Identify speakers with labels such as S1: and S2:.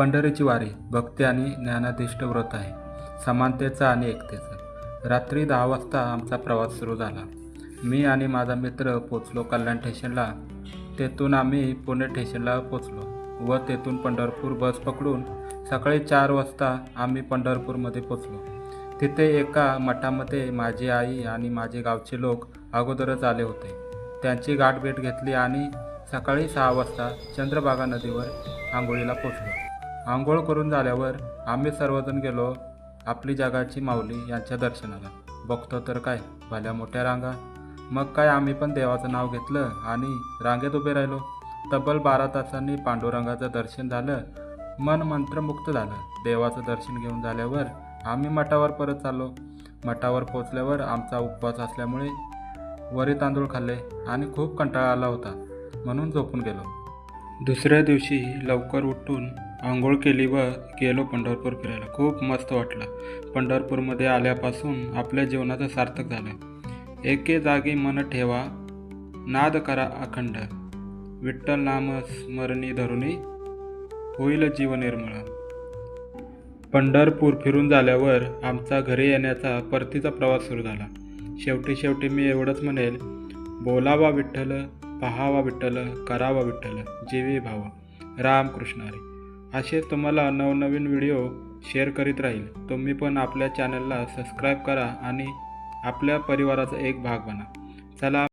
S1: पंढरीची वारी भक्ती आणि ज्ञानाधिष्ठ व्रत आहे. समानतेचं आणि एकतेचं. रात्री दहा वाजता आमचा प्रवास सुरू झाला. मी आणि माझा मित्र पोचलो कल्याण स्टेशनला. तेथून आम्ही पुणे स्टेशनला पोचलो व तेथून पंढरपूर बस पकडून सकाळी चार वाजता आम्ही पंढरपूरमध्ये पोचलो. तिथे एका मठामध्ये माझी आई आणि माझे गावचे लोक अगोदरच आले होते. त्यांची गाठभेट घेतली आणि सकाळी सहा वाजता चंद्रभागा नदीवर आंघोळीला पोचलो. आंघोळ करून झाल्यावर आम्ही सर्वजण गेलो आपली जगाची माऊली यांच्या दर्शनाला. बघतो तर काय भल्या मोठ्या रांगा. मग काय आम्ही पण देवाचं नाव घेतलं आणि रांगेत उभे राहिलो. तब्बल बारा तासांनी पांडुरंगाचं दर्शन झालं मन मंत्रमुक्त झालं. देवाचं दर्शन घेऊन झाल्यावर आम्ही मठावर परत चाललो. मठावर पोचल्यावर आमचा उपवास असल्यामुळे वरी तांदूळ खाल्ले आणि खूप कंटाळा आला होता म्हणून झोपून गेलो. दुसऱ्या दिवशी लवकर उठून आंघोळ केली व गेलो पंढरपूर फिरायला. खूप मस्त वाटलं. पंढरपूरमध्ये आल्यापासून आपल्या जीवनाचं सार्थक झालं. एके जागी मन ठेवा नाद करा अखंड. विठ्ठल नाम स्मरणी धरुणी होईल जीवनिर्मळ पंढरपूर फिरून झाल्यावर आमचा घरी येण्याचा परतीचा प्रवास सुरू झाला. शेवटी शेवटी मी एवढंच म्हणेल बोलावा विठ्ठल पहावा विठ्ठल करावा विठ्ठल जीवी भावा. रामकृष्ण हरी. असे तुम्हाला नवनवीन व्हिडिओ शेअर करीत राहील. तुम्ही पण आपल्या चॅनलला सबस्क्राईब करा आणि आपल्या परिवाराचा एक भाग बना. चला